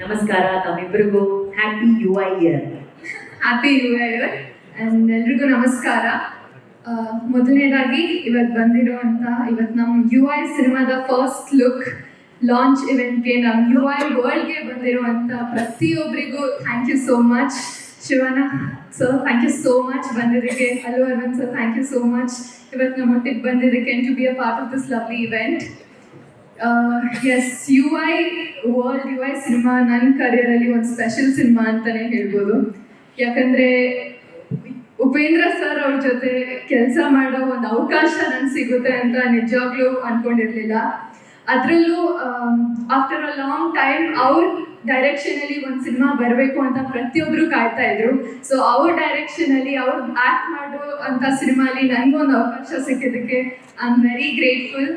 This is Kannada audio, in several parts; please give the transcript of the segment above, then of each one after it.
ನಮಸ್ಕಾರ, ತಮ್ಮಿಬ್ಬರಿಗೂ happy U I year happy U I year and ಎಲ್ರಿಗೂ ನಮಸ್ಕಾರ. ಮೊದಲನೇದಾಗಿ ಇವತ್ತು ಬಂದಿರೋಂಥ ಇವತ್ತು ನಮ್ಮ ಯು ಐ ಸಿನಿಮಾದ ಫಸ್ಟ್ ಲುಕ್ ಲಾಂಚ್ ಇವೆಂಟ್ಗೆ ನಮ್ಮ ಯು ಐ ವರ್ಲ್ಡ್ಗೆ ಬಂದಿರುವಂಥ ಪ್ರತಿಯೊಬ್ಬರಿಗೂ ಥ್ಯಾಂಕ್ ಯು ಸೋ ಮಚ್ ಶಿವನ sir thank you so much ಬಂದಿದ್ದಕ್ಕೆ. Hello Aravind sir thank you so much ಇವತ್ತು ನಮ್ಮ ಒಟ್ಟಿಗೆ ಬಂದಿದ್ದಕ್ಕೆ to be a part of this lovely event as U I world U I cinema ನನ್ನ ಕರಿಯರಲ್ಲಿ ಒಂದು ಸ್ಪೆಷಲ್ ಸಿನಿಮಾ ಅಂತಾನೆ ಹೇಳ್ಬೋದು. ಯಾಕಂದ್ರೆ, ಉಪೇಂದ್ರ ಸರ್ ಅವ್ರ ಜೊತೆ ಕೆಲಸ ಮಾಡೋ ಒಂದು ಅವಕಾಶ ನನ್ಗೆ ಸಿಗುತ್ತೆ ಅಂತ ನಿಜವಾಗ್ಲೂ ಅನ್ಕೊಂಡಿರ್ಲಿಲ್ಲ. ಅದರಲ್ಲೂ ಆಫ್ಟರ್ ಅ ಲಾಂಗ್ ಟೈಮ್ ಅವ್ರ ಡೈರೆಕ್ಷನ್ ಅಲ್ಲಿ ಒಂದು ಸಿನಿಮಾ ಬರಬೇಕು ಅಂತ ಪ್ರತಿಯೊಬ್ರು ಕಾಯ್ತಾ ಇದ್ರು. ಸೊ ಅವ್ರ ಡೈರೆಕ್ಷನ್ ಅಲ್ಲಿ ಅವ್ರು ಆಕ್ಟ್ ಮಾಡೋ ಅಂತ ಸಿನಿಮಾಲಿ ನನಗೊಂದು ಅವಕಾಶ ಸಿಕ್ಕಿದ್ದಕ್ಕೆ I am very grateful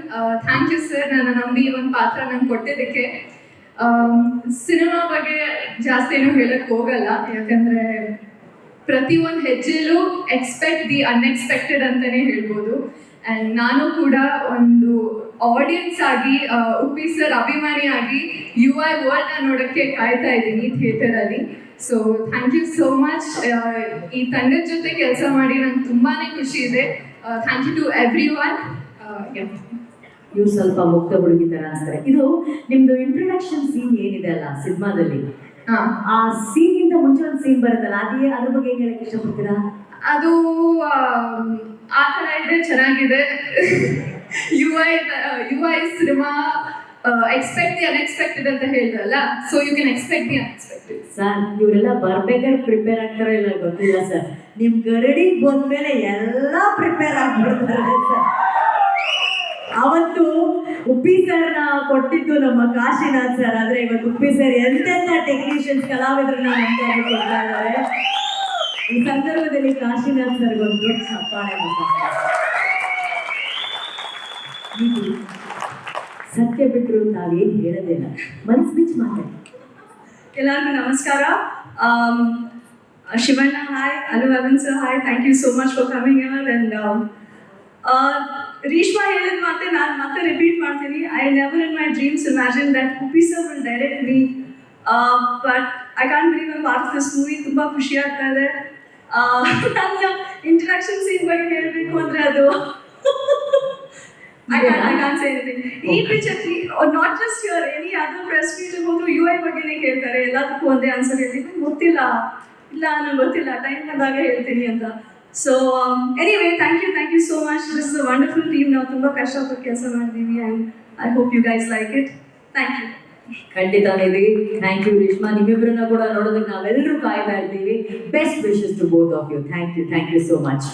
thank you sir ನನ್ನ ನಂಬಿ ಒಂದು ಪಾತ್ರ ನಂಗೆ ಕೊಟ್ಟಿದ್ದಕ್ಕೆ. ಸಿನಿಮಾ ಬಗ್ಗೆ ಜಾಸ್ತಿ ಏನು ಹೇಳಕ್ ಹೋಗಲ್ಲ. ಯಾಕಂದ್ರೆ ಪ್ರತಿ ಒಂದು ಹೆಜ್ಜೆಲೂ ಎಕ್ಸ್ಪೆಕ್ಟ್ ದಿ ಅನ್ಎಕ್ಸ್ಪೆಕ್ಟೆಡ್ ಅಂತಾನೆ ಹೇಳ್ಬೋದು. ಆ್ಯಂಡ್ ನಾನು ಕೂಡ ಒಂದು ಆಡಿಯನ್ಸ್ ಆಗಿ ಉಪ್ಪಿ ಸರ್ ಅಭಿಮಾನಿ ಆಗಿ ಯು ಐ ವರ್ಲ್ಡ್ ನೋಡೋಕ್ಕೆ ಕಾಯ್ತಾ ಇದ್ದೀನಿ ಥಿಯೇಟರಲ್ಲಿ so thank you so much ಈ ತಂಡದ ಜೊತೆ ಕೆಲಸ ಮಾಡಿ ನಂಗೆ ತುಂಬಾ ಖುಷಿ ಇದೆ. Thank you to every one ಇವ್ರು ಸ್ವಲ್ಪ ಮುಕ್ತ ಹುಡುಗಿ ಥರ ಅನ್ಸ್ತಾರೆ ಇದು ನಿಮ್ಮದು ಇಂಟ್ರೊಡಕ್ಷನ್ ಸೀನ್ ಏನಿದೆ ಅಲ್ಲ ಸಿನಿಮಾದಲ್ಲಿ? ಹಾಂ. ಆ ಸೀನ್ ಇಂದ ಮುಂಚೆ ಒಂದು ಸೀನ್ ಬರುತ್ತಲ್ಲ ಅದೇ ಅದ್ರ ಬಗ್ಗೆ ಏನ್ ಹೇಳಕ್ ಇಷ್ಟಪಡ್ತೀರಾ? ಅದು ಆ ಥರ ಇದೆ ಚೆನ್ನಾಗಿದೆ. U I U I cinema expect the unexpected ಅಂತ ಹೇಳಿದ್ರಲ್ಲ so you can expect the unexpected sir ಇವರೆಲ್ಲ ಬರ್ಬೇಕಾದ್ರೆ ಪ್ರಿಪೇರ್ ಆಗ್ತಾರೋ ಇಲ್ಲ ಗೊತ್ತಿಲ್ಲ ಸರ್ ನಿಮ್ ಗರಡಿಗೆ ಬಂದ್ಮೇಲೆ ಎಲ್ಲ ಪ್ರಿಪೇರ್ ಆಗ್ಬಿಡ್ತಾರೆ ಸರ್ ಅವತ್ತು ಉಪ್ಪಿ ಸರ್ನ ಕೊಟ್ಟಿದ್ದು ನಮ್ಮ ಕಾಶಿನಾಥ್ ಸರ್. ಆದ್ರೆ ಇವತ್ತು ಉಪ್ಪಿ ಸರ್ ಎಂತೆಂತ ಟೆಕ್ನಿಷಿಯನ್ಸ್ ಕಲಾವಿದರನ್ನ ಕೊಡ್ತಾ ಇದ್ದಾರೆ. ಈ ಸಂದರ್ಭದಲ್ಲಿ ಕಾಶಿನಾಥ್ ಸರ್ ಒಂದು ನೀವು ಸತ್ಯ ಬಿಟ್ಟರು ನಾವೇನು ಹೇಳೋದಿಲ್ಲ ಮನಸ್ಸು ಬಿಚ್ಚಿ ಮಾತಾಡಿ. ಎಲ್ಲರಿಗೂ ನಮಸ್ಕಾರ. Shivanna hi Anu sir hi thank you so much for coming hour and Reshma ಹೇಳಿದ ಮಾತೆ ನಾನು ಮತ್ತೆ ರಿಪೀಟ್ ಮಾಡ್ತೀನಿ. I never in my dreams imagine that Uppi sir will direct me but I can believe I of this movie ತುಂಬ ಖುಷಿ ಆಗ್ತಾ ಇದೆ. ನನ್ನ ಇಂಟ್ರಾಕ್ಷನ್ ಸೀನ್ ಬಗ್ಗೆ ಹೇಳಬೇಕು ಅಂದರೆ ಅದು I can I can say anything ಈ picture not just your any other press meet ಹೋದ್ರು ಯು ಐ ಬಗ್ಗೆನೇ ಕೇಳ್ತಾರೆ. ಎಲ್ಲದಕ್ಕೂ ಒಂದೇ ಆನ್ಸರ್ ಹೇಳ್ತೀನಿ. ಗೊತ್ತಿಲ್ಲ. ಇಲ್ಲ ನಂಗೆ ಗೊತ್ತಿಲ್ಲ. ಟೈಮ್ ಬಂದಾಗ ಹೇಳ್ತೀನಿ ಅಂತ. So anyway thank you thank you so much this is wonderful team ನಾವು ತುಂಬ ಕಷ್ಟಪಟ್ಟು ಕೆಲಸ ಮಾಡಿದ್ದೀವಿ and I hope you guys like it thank you ಖಂಡಿತ ದೇವಿ ಥ್ಯಾಂಕ್ ಯು ರೇಷ್ಮಾ ನಿಮ್ಮಿಬ್ಬರನ್ನ ಕೂಡ ನೋಡೋದಕ್ಕೆ ನಾವೆಲ್ಲರೂ ಕಾಯ್ತಾ ಇದ್ದೀವಿ best wishes to both of you thank you thank you so much